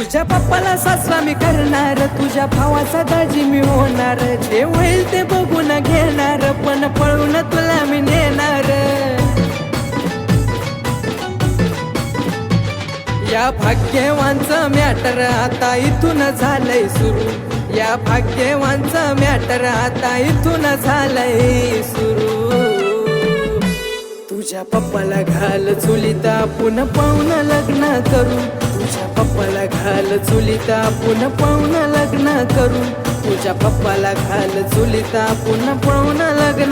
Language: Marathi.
तुझ्या पप्पाला सासरा मी करणार तुझ्या भावाचा दाजी मी होणार. जे होईल ते बघून घेणार पण पळून तुला मी नेणार. या भाग्यवानचं मॅटर आता इथून झालंय सुरू. या भाग्यवानचं मॅटर आता इथून झालंय सुरू. तुझ्या पप्पाला घाल चुलीता पुन्हा पाहुणा लग्न करू. तुझ्या पप्पाला घाल चुलीता पुन्हा पाहुणा लग्न करू तुझ्या पप्पाला घाल चुलीता पुन्हा पाहुणा लग्न